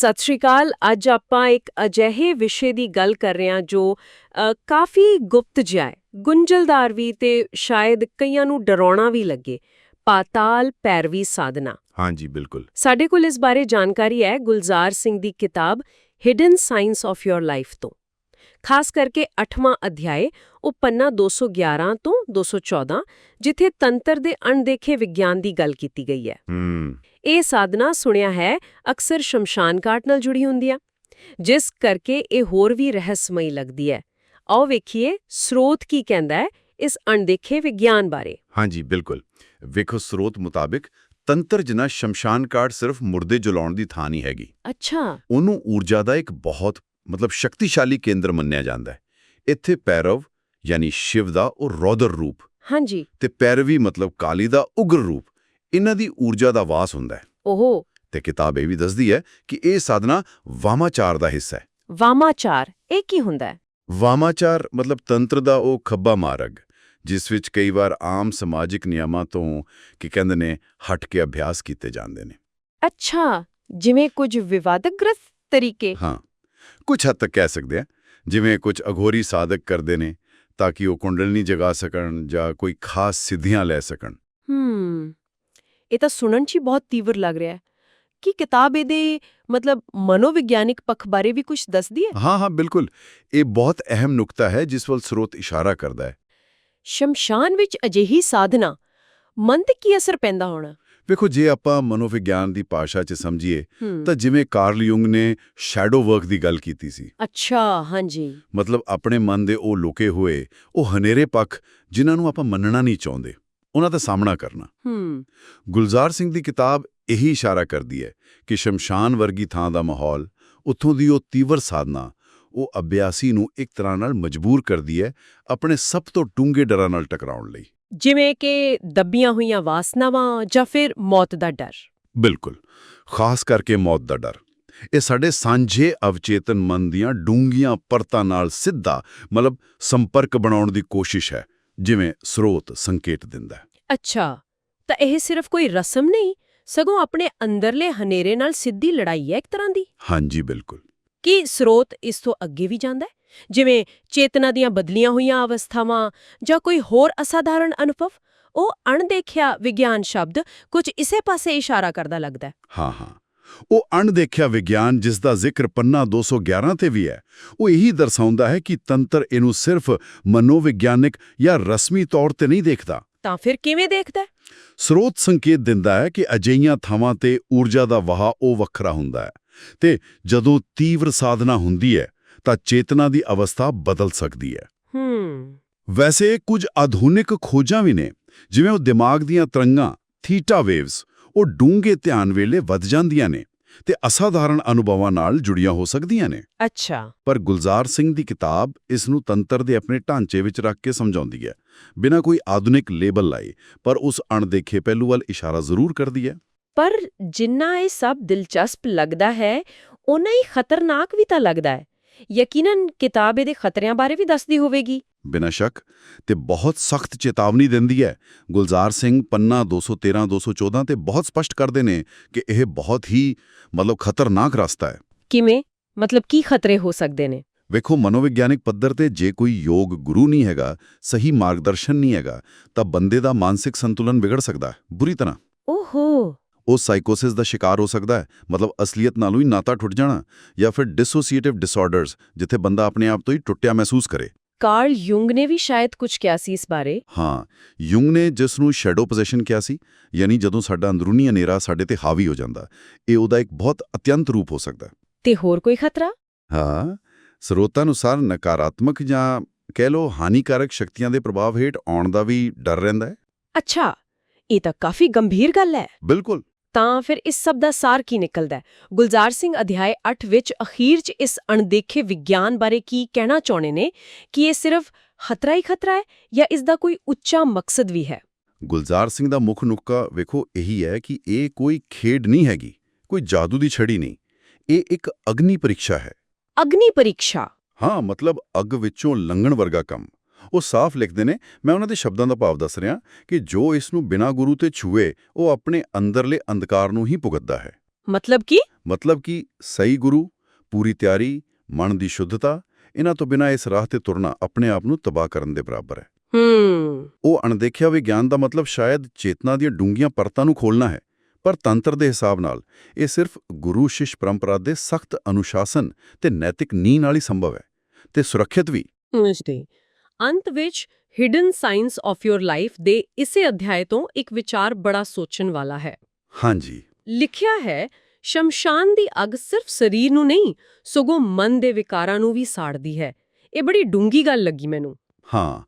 ਸਤਿ ਸ਼੍ਰੀ ਅਕਾਲ। ਅੱਜ ਆਪਾਂ ਇੱਕ ਅਜਿਹੇ ਵਿਸ਼ੇ ਦੀ ਗੱਲ ਕਰ ਰਹੇ ਹਾਂ ਜੋ ਕਾਫੀ ਗੁਪਤ ਜਿਹਾ ਹੈ। ਗੁੰਝਲਦਾਰ ਵੀ ਤੇ ਸ਼ਾਇਦ ਕਈਆਂ ਨੂੰ ਡਰਾਉਣਾ ਵੀ ਲੱਗੇ। ਪਾਤਾਲ ਪੈਰਵੀ ਸਾਧਨਾ। ਹਾਂਜੀ ਬਿਲਕੁਲ। ਸਾਡੇ ਕੋਲ ਇਸ ਬਾਰੇ ਜਾਣਕਾਰੀ ਹੈ ਗੁਲਜ਼ਾਰ ਸਿੰਘ ਦੀ ਕਿਤਾਬ hidden science of your life ਤੋਂ। ਖਾਸ ਕਰਕੇ 8ਵਾਂ ਅਧਿਆਇ ਉਹ ਪੰਨਾ 211 ਤੋਂ 214 ਜਿੱਥੇ ਤੰਤਰ ਦੇ ਅਣਦੇਖੇ ਵਿਗਿਆਨ ਦੀ ਗੱਲ ਕੀਤੀ ਗਈ ਹੈ। ਹੂੰ। ਇਹ ਸਾਧਨਾ ਸੁਣਿਆ ਹੈ ਅਕਸਰ ਸ਼ਮਸ਼ਾਨ ਘਾਟ ਨਾਲ ਜੁੜੀ ਹੁੰਦੀ ਆ ਜਿਸ ਕਰਕੇ ਇਹ ਹੋਰ ਵੀ ਰਹੱਸਮਈ ਲੱਗਦੀ ਹੈ। ਆਓ ਵੇਖੀਏ ਸਰੋਤ ਕੀ ਕਹਿੰਦਾ ਹੈ ਇਸ ਅਣਦੇਖੇ ਵਿਗਿਆਨ ਬਾਰੇ। ਹਾਂਜੀ ਬਿਲਕੁਲ। ਵੇਖੋ ਸਰੋਤ ਮੁਤਾਬਿਕ ਤੰਤਰ ਜਨਾ ਸ਼ਮਸ਼ਾਨ ਕਾਰਡ ਸਿਰਫ ਮੁਰਦੇ ਜਲਾਉਣ ਦੀ ਥਾਂ ਨਹੀਂ ਹੈਗੀ। ਅੱਛਾ। ਉਹਨੂੰ ਊਰਜਾ ਦਾ ਇੱਕ ਬਹੁਤ ਮਤਲਬ ਸ਼ਕਤੀਸ਼ਾਲੀ ਕੇਂਦਰ ਮੰਨਿਆ ਜਾਂਦਾ ਹੈ। ਇੱਥੇ ਪੈਰਵ ਯਾਨੀ ਸ਼ਿਵ ਦਾ ਉਹ ਰੌਦਰ ਰੂਪ ਹਾਂਜੀ। ਤੇ ਪੈਰਵੀ ਮਤਲਬ ਕਾਲੀ ਦਾ ਉਗਰ ਰੂਪ ਇਹਨਾਂ ਦੀ ਊਰਜਾ ਦਾ ਵਾਸ ਹੁੰਦਾ ਹੈ। ਉਹ ਤੇ ਕਿਤਾਬ ਇਹ ਵੀ ਦੱਸਦੀ ਹੈ ਕਿ ਇਹ ਸਾਧਨਾ ਵਾਮਾਚਾਰ ਦਾ ਹਿੱਸਾ ਹੈ। ਵਾਮਾਚਾਰ ਇਹ ਕੀ ਹੁੰਦਾ ਹੈ? ਵਾਮਾਚਾਰ ਮਤਲਬ ਤੰਤਰ ਦਾ ਉਹ ਖੱਬਾ ਮਾਰਗ ਜਿਸ ਵਿੱਚ ਕਈ ਵਾਰ ਆਮ ਸਮਾਜਿਕ ਨਿਯਮਾਂ ਤੋਂ ਕੀ ਕਹਿੰਦੇ ਨੇ ਹਟ ਕੇ ਅਭਿਆਸ ਕੀਤੇ ਜਾਂਦੇ ਨੇ। ਅੱਛਾ ਜਿਵੇਂ ਕੁਝ ਵਿਵਾਦਗ੍ਰਸਤ ਤਰੀਕੇ ਹਾਂ। ਕੁਝ ਹੱਦ ਤੱਕ ਕਹਿ ਸਕਦੇ ਆ ਜਿਵੇਂ ਕੁਝ ਅਘੋਰੀ ਸਾਧਕ ਕਰਦੇ ਨੇ ਤਾਂ ਕਿ ਉਹ ਕੁੰਡਲਨੀ ਜਗਾ ਸਕਣ ਜਾਂ ਕੋਈ ਖਾਸ ਸਿੱਧੀਆਂ ਲੈ ਸਕਣ। ਹੂੰ ਇਹ ਤਾਂ ਸੁਣਨ 'ਚ ਬਹੁਤ ਤੀਵਰ ਲੱਗ ਰਿਹਾ ਹੈ। ਕੀ ਕਿਤਾਬ ਇਹਦੇ ਮਤਲਬ ਮਨੋਵਿਗਿਆਨਿਕ ਪੱਖ ਬਾਰੇ ਵੀ ਕੁਝ ਦੱਸਦੀ ਹੈ? ਹਾਂ ਹਾਂ ਬਿਲਕੁਲ। ਇਹ ਬਹੁਤ ਅਹਿਮ ਨੁਕਤਾ ਹੈ ਜਿਸ ਵੱਲ ਸਰੋਤ ਇਸ਼ਾਰਾ ਕਰਦਾ ਹੈ। ਸ਼ਮਸ਼ਾਨ ਵਿੱਚ ਅਜਿਹੀ ਸਾਧਨਾ ਮਨ ਤੇ ਕੀ ਅਸਰ ਪੈਂਦਾ ਹੋਣਾ? ਵੇਖੋ ਜੇ ਆਪਾਂ ਮਨੋਵਿਗਿਆਨ ਦੀ ਭਾਸ਼ਾ 'ਚ ਸਮਝੀਏ ਤਾਂ ਜਿਵੇਂ ਕਾਰਲ ਯੁੰਗ ਨੇ ਸ਼ੈਡੋ ਵਰਕ ਦੀ ਗੱਲ ਕੀਤੀ ਸੀ। ਅੱਛਾ ਹਾਂਜੀ। ਮਤਲਬ ਆਪਣੇ ਮਨ ਦੇ ਉਹ ਲੁਕੇ ਹੋਏ ਉਹ ਹਨੇਰੇ ਪੱਖ ਜਿਨ੍ਹਾਂ ਨੂੰ ਆਪਾਂ ਮੰਨਣਾ ਨਹੀਂ ਚਾਹੁੰਦੇ ਉਹਨਾਂ ਦਾ ਸਾਹਮਣਾ ਕਰਨਾ। ਹੂੰ। ਗੁਲਜ਼ਾਰ ਸਿੰਘ ਦੀ ਕਿਤਾਬ ਇਹੀ ਇਸ਼ਾਰਾ ਕਰਦੀ ਹੈ ਕਿ ਸ਼ਮਸ਼ਾਨ ਵਰਗੀ ਥਾਂ ਦਾ ਮਾਹੌਲ ਉੱਥੋਂ ਦੀ ਉਹ ਤੀਵਰ ਸਾਧਨਾ ਉਹ ਅਭਿਆਸੀ ਨੂੰ ਇੱਕ ਤਰ੍ਹਾਂ ਨਾਲ ਮਜਬੂਰ ਕਰਦੀ ਹੈ ਆਪਣੇ ਸਭ ਤੋਂ ਡੂੰਘੇ ਡਰਾਂ ਨਾਲ ਟਕਰਾਉਣ ਲਈ। ਜਿਵੇਂ ਕਿ ਦੱਬੀਆਂ ਹੋਈਆਂ ਵਾਸਨਾਵਾਂ ਜਾਂ ਫਿਰ ਮੌਤ ਦਾ ਡਰ? ਬਿਲਕੁਲ ਖਾਸ ਕਰਕੇ ਮੌਤ ਦਾ ਡਰ। ਇਹ ਸਾਡੇ ਸਾਂਝੇ ਅਵਚੇਤਨ ਮਨ ਦੀਆਂ ਡੂੰਘੀਆਂ ਪਰਤਾਂ ਨਾਲ ਸਿੱਧਾ ਮਤਲਬ ਸੰਪਰਕ ਬਣਾਉਣ ਦੀ ਕੋਸ਼ਿਸ਼ ਹੈ ਜਿਵੇਂ ਸਰੋਤ ਸੰਕੇਤ ਦਿੰਦਾ ਅੱਛਾ ਤਾਂ ਇਹ ਸਿਰਫ ਕੋਈ ਰਸਮ ਨਹੀਂ ਸਗੋਂ ਆਪਣੇ ਅੰਦਰਲੇ ਹਨੇਰੇ ਨਾਲ ਸਿੱਧੀ ਲੜਾਈ ਹੈ ਇੱਕ ਤਰ੍ਹਾਂ ਦੀ? ਹਾਂਜੀ ਬਿਲਕੁਲ। ਕੀ ਸਰੋਤ ਇਸ ਤੋਂ ਅੱਗੇ ਵੀ ਜਾਂਦਾ ਹੈ? ਜਿਵੇਂ ਚੇਤਨਾ ਦੀਆਂ ਬਦਲੀਆਂ ਹੋਈਆਂ ਅਵਸਥਾਵਾਂ ਜਾਂ ਕੋਈ ਹੋਰ ਅਸਾਧਾਰਨ ਅਨੁਭਵ ਉਹ ਅਣਦੇਖਿਆ ਵਿਗਿਆਨ ਸ਼ਬਦ ਕੁਝ ਇਸੇ ਪਾਸੇ ਇਸ਼ਾਰਾ ਕਰਦਾ ਲੱਗਦਾ ਹੈ। ਹਾਂ ਉਹ ਅਣਦੇਖਿਆ ਵਿਗਿਆਨ ਜਿਸ ਦਾ ਜ਼ਿਕਰ ਪੰਨਾ 211 ਤੇ ਵੀ ਹੈ ਉਹ ਇਹੀ ਦਰਸਾਉਂਦਾ ਹੈ ਕਿ ਤੰਤਰ ਇਹਨੂੰ ਸਿਰਫ ਮਨੋਵਿਗਿਆਨਿਕ ਜਾਂ ਰਸਮੀ ਤੌਰ ਤੇ ਨਹੀਂ ਦੇਖਦਾ। ਤਾਂ ਫਿਰ ਕਿਵੇਂ ਦੇਖਦਾ ਸਰੋਤ ਸੰਕੇਤ ਦਿੰਦਾ ਹੈ ਕਿ ਅਜਈਆਂ ਥਾਵਾਂ ਤੇ ਊਰਜਾ ਦਾ ਵਹਾ ਉਹ ਵੱਖਰਾ ਹੁੰਦਾ ਹੈ ਤੇ ਜਦੋਂ ਤੀਵਰ ਸਾਧਨਾ ਹੁੰਦੀ ਹੈ ਤਾਂ ਚੇਤਨਾ ਦੀ ਅਵਸਥਾ ਬਦਲ ਸਕਦੀ ਹੈ। ਹੂੰ। ਵੈਸੇ ਕੁਝ ਆਧੁਨਿਕ ਖੋਜਾਂ ਵੀ ਨੇ ਜਿਵੇਂ ਉਹ ਦਿਮਾਗ ਦੀਆਂ ਤਰੰਗਾਂ ਥੀਟਾ ਵੇਵਸ ਉਹ ਡੂੰਘੇ ਧਿਆਨ ਵੇਲੇ ਵੱਧ ਜਾਂਦੀਆਂ ਨੇ ਤੇ ਅਸਾਧਾਰਨ ਅਨੁਭਵਾਂ ਨਾਲ ਜੁੜੀਆਂ ਹੋ ਸਕਦੀਆਂ ਨੇ। ਅੱਛਾ। ਪਰ ਗੁਲਜ਼ਾਰ ਸਿੰਘ ਦੀ ਕਿਤਾਬ ਇਸ ਨੂੰ ਤੰਤਰ ਦੇ ਆਪਣੇ ਢਾਂਚੇ ਵਿੱਚ ਰੱਖ ਕੇ ਸਮਝਾਉਂਦੀ ਹੈ। ਬਿਨਾਂ ਕੋਈ ਆਧੁਨਿਕ ਲੇਬਲ ਲਾਏ ਪਰ ਉਸ ਅਣਦੇਖੇ ਪਹਿਲੂ ਵੱਲ ਇਸ਼ਾਰਾ ਜ਼ਰੂਰ ਕਰਦੀ ਹੈ। ਪਰ ਜਿੰਨਾ ਇਹ ਸਭ ਦਿਲਚਸਪ ਲੱਗਦਾ ਹੈ ਉਨਾ ਹੀ ਖਤਰਨਾਕ ਵੀ ਤਾਂ ਲੱਗਦਾ ਹੈ। ਯਕੀਨਨ ਕਿਤਾਬ ਇਹਦੇ ਖਤਰਿਆਂ ਬਾਰੇ ਵੀ ਦੱਸਦੀ ਹੋਵੇਗੀ। ਬਿਨਾਂ ਸ਼ੱਕ ਤੇ ਬਹੁਤ ਸਖਤ ਚੇਤਾਵਨੀ ਦਿੰਦੀ ਹੈ। ਗੁਲਜ਼ਾਰ ਸਿੰਘ ਪੰਨਾ 213 214 ਤੇ ਬਹੁਤ ਸਪਸ਼ਟ ਕਰਦੇ ਨੇ ਕਿ ਇਹ ਬਹੁਤ ਹੀ ਮਤਲਬ ਖਤਰਨਾਕ ਰਸਤਾ ਹੈ। ਕਿਵੇਂ? ਮਤਲਬ ਕੀ ਖਤਰੇ ਹੋ ਸਕਦੇ ਨੇ? ਵੇਖੋ ਮਨੋਵਿਗਿਆਨਿਕ ਪੱਧਰ ਤੇ ਜੇ ਕੋਈ ਯੋਗ ਗੁਰੂ ਨਹੀਂ ਹੈਗਾ ਸਹੀ ਮਾਰਗਦਰਸ਼ਨ ਨਹੀਂ ਹੈਗਾ ਤਾਂ ਬੰਦੇ ਦਾ ਮਾਨਸਿਕ ਸੰਤੁਲਨ ਵਿਗੜ ਸਕਦਾ ਹੈ। ਬੁਰੀ ਤਰ੍ਹਾਂ। ਓਹੋ! ਉਹ ਸਾਈਕੋਸਿਸ ਦਾ ਸ਼ਿਕਾਰ ਹੋ ਸਕਦਾ ਹੈ। ਮਤਲਬ ਅਸਲੀਅਤ ਨਾਲੋਂ ਹੀ ਨਾਤਾ ਟੁੱਟ ਜਾਣਾ ਜਾਂ ਫਿਰ ਡਿਸੋਸੀਏਟਿਵ ਡਿਸਆਰਡਰਸ ਜਿੱਥੇ ਬੰਦਾ ਆਪਣੇ ਆਪ ਤੋਂ ਹੀ ਟੁੱਟਿਆ ਮਹਿਸੂਸ ਕਰੇ। ਕਾਰਲ ਯੁੰਗ ਨੇ ਵੀ ਸ਼ਾਇਦ ਕੁਝ ਕਿਹਾ ਸੀ ਇਸ ਬਾਰੇ। ਹਾਂ ਯੁੰਗ ਨੇ ਜਿਸ ਨੂੰ ਸ਼ੈਡੋ ਪੋਜੀਸ਼ਨ ਕਿਹਾ ਸੀ ਯਾਨੀ ਜਦੋਂ ਸਾਡਾ ਅੰਦਰੂਨੀ ਹਨੇਰਾ ਸਾਡੇ ਤੇ ਹਾਵੀ ਹੋ ਜਾਂਦਾ ਇਹ ਉਹਦਾ ਇੱਕ ਬਹੁਤ ਅਤਿਅੰਤ ਰੂਪ ਹੋ ਸਕਦਾ। ਤੇ ਹੋਰ ਕੋਈ ਖਤਰਾ? ਹਾਂ ਸਰੋਤਾਂ ਅਨੁਸਾਰ ਨਕਾਰਾਤਮਕ ਜਾਂ ਕਹਿ ਲੋ ਹਾਨੀਕਾਰਕ ਸ਼ਕਤੀਆਂ ਦੇ ਪ੍ਰਭਾਵ ਹੇਠ ਆਉਣ ਦਾ ਵੀ ਡਰ ਰਹਿੰਦਾ ਹੈ। ਅੱਛਾ ਇਹ ਤਾਂ ਕਾਫੀ ਗੰਭੀਰ ਗੱਲ ਹੈ। ਬਿਲਕੁਲ। ਤਾਂ ਫਿਰ ਇਸ ਸਭ ਦਾ ਸਾਰ ਕੀ ਨਿਕਲਦਾ ਹੈ? ਗੁਲਜ਼ਾਰ ਸਿੰਘ ਅਧਿਆਇ 8 ਵਿੱਚ ਅਖੀਰ 'ਚ ਇਸ ਅਣਦੇਖੇ ਵਿਗਿਆਨ ਬਾਰੇ ਕੀ ਕਹਿਣਾ ਚਾਹੁੰਦੇ ਨੇ? ਕਿ ਇਹ ਸਿਰਫ ਖਤਰਾ ਹੀ ਖਤਰਾ ਹੈ ਜਾਂ ਇਸ ਦਾ ਕੋਈ ਉੱਚਾ ਮਕਸਦ ਵੀ ਹੈ? ਗੁਲਜ਼ਾਰ ਸਿੰਘ ਦਾ ਮੁੱਖ ਨੁਕਤਾ ਵੇਖੋ ਇਹੀ ਹੈ ਕਿ ਇਹ ਕੋਈ ਖੇਡ ਨਹੀਂ ਹੈਗੀ ਕੋਈ ਜਾਦੂ ਦੀ ਛੜੀ ਨਹੀਂ। ਇਹ ਇੱਕ ਅਗਨੀ ਪ੍ਰੀਖਿਆ ਹੈ। ਅਗਨੀ ਪਰੀਖਿਆ? ਹਾਂ ਮਤਲਬ ਅੱਗ ਵਿੱਚੋਂ ਲੰਘਣ ਵਰਗਾ ਕੰਮ। ਉਹ ਸਾਫ਼ ਲਿਖਦੇ ਨੇ। ਮੈਂ ਉਹਨਾਂ ਦੇ ਸ਼ਬਦਾਂ ਦਾ ਭਾਵ ਦੱਸ ਰਿਹਾ ਕਿ ਜੋ ਇਸ ਨੂੰ ਬਿਨਾਂ ਗੁਰੂ ਤੇ ਛੂਏ ਉਹ ਆਪਣੇ ਅੰਦਰਲੇ ਅੰਧਕਾਰ ਨੂੰ ਹੀ ਭੁਗਤਦਾ ਹੈ। ਮਤਲਬ ਕੀ? ਮਤਲਬ ਕਿ ਸਹੀ ਗੁਰੂ ਪੂਰੀ ਤਿਆਰੀ ਮਨ ਦੀ ਸ਼ੁੱਧਤਾ ਇਹਨਾਂ ਤੋਂ ਬਿਨਾਂ ਇਸ ਰਾਹ ਤੇ ਤੁਰਨਾ ਆਪਣੇ ਆਪ ਨੂੰ ਤਬਾਹ ਕਰਨ ਦੇ ਬਰਾਬਰ ਹੈ। ਹੂੰ। ਉਹ ਅਣਦੇਖਿਆ ਵਿਗਿਆਨ ਦਾ ਮਤਲਬ ਸ਼ਾਇਦ ਚੇਤਨਾ ਦੀਆਂ ਡੂੰਘੀਆਂ ਪਰਤਾਂ ਨੂੰ ਖੋਲਣਾ ਹੈ ਪਰ ਤੰਤਰ ਦੇ ਹਿਸਾਬ ਨਾਲ ਇਹ ਸਿਰਫ ਗੁਰੂ ਸ਼ਿਸ਼ ਪਰੰਪਰਾ ਦੇ ਸਖਤ ਅਨੁਸ਼ਾਸਨ ਤੇ ਨੈਤਿਕ ਨੀਂਹ ਨਾਲ ਹੀ ਸੰਭਵ ਹੈ ਤੇ ਸੁਰੱਖਿਅਤ ਵੀ। ਉਸਦੇ ਅੰਤ ਵਿੱਚ hidden science of your life ਦੇ ਇਸੇ ਅਧਿਆਇ ਤੋਂ ਇੱਕ ਵਿਚਾਰ ਬੜਾ ਸੋਚਣ ਵਾਲਾ ਹੈ। ਹਾਂਜੀ। ਲਿਖਿਆ ਹੈ ਸ਼ਮਸ਼ਾਨ ਦੀ ਅੱਗ ਸਿਰਫ ਸਰੀਰ ਨੂੰ ਨਹੀਂ ਸਗੋਂ ਮਨ ਦੇ ਵਿਕਾਰਾਂ ਨੂੰ ਵੀ ਸਾੜਦੀ ਹੈ। ਇਹ ਬੜੀ ਡੂੰਗੀ ਗੱਲ ਲੱਗੀ ਮੈਨੂੰ। ਹਾਂ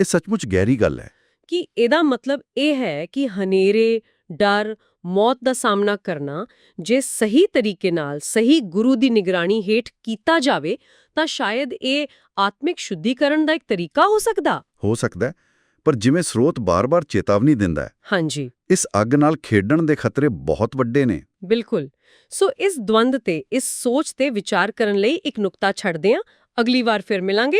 ਇਹ ਸੱਚਮੁੱਚ ਗਹਿਰੀ ਗੱਲ ਹੈ। ਕਿ ਇਹਦਾ ਮਤਲਬ ਇਹ ਹੈ ਕਿ ਹਨੇਰੇ ਡਰ ਮੌਤ ਦਾ ਸਾਹਮਣਾ ਕਰਨਾ ਜੇ ਸਹੀ ਤਰੀਕੇ ਨਾਲ ਸਹੀ ਗੁਰੂ ਦੀ ਨਿਗਰਾਨੀ ਹੇਠ ਕੀਤਾ ਜਾਵੇ ਤਾਂ ਸ਼ਾਇਦ ਇਹ ਆਤਮਿਕ ਸ਼ੁੱਧੀਕਰਨ ਦਾ ਇੱਕ ਤਰੀਕਾ ਹੋ ਸਕਦਾ। ਹੋ ਸਕਦਾ ਪਰ ਜਿਵੇਂ ਸਰੋਤ ਬਾਰ-ਬਾਰ ਚੇਤਾਵਨੀ ਦਿੰਦਾ ਹੈ ਹਾਂਜੀ। ਇਸ ਅੱਗ ਨਾਲ ਖੇਡਣ ਦੇ ਖਤਰੇ ਬਹੁਤ ਵੱਡੇ ਨੇ। ਬਿਲਕੁਲ। ਸੋ ਇਸ ਦਵੰਦ ਤੇ ਇਸ ਸੋਚ ਤੇ ਵਿਚਾਰ ਕਰਨ ਲਈ ਇੱਕ ਨੁਕਤਾ ਛੱਡਦੇ ਹਾਂ। ਅਗਲੀ ਵਾਰ ਫਿਰ ਮਿਲਾਂਗੇ।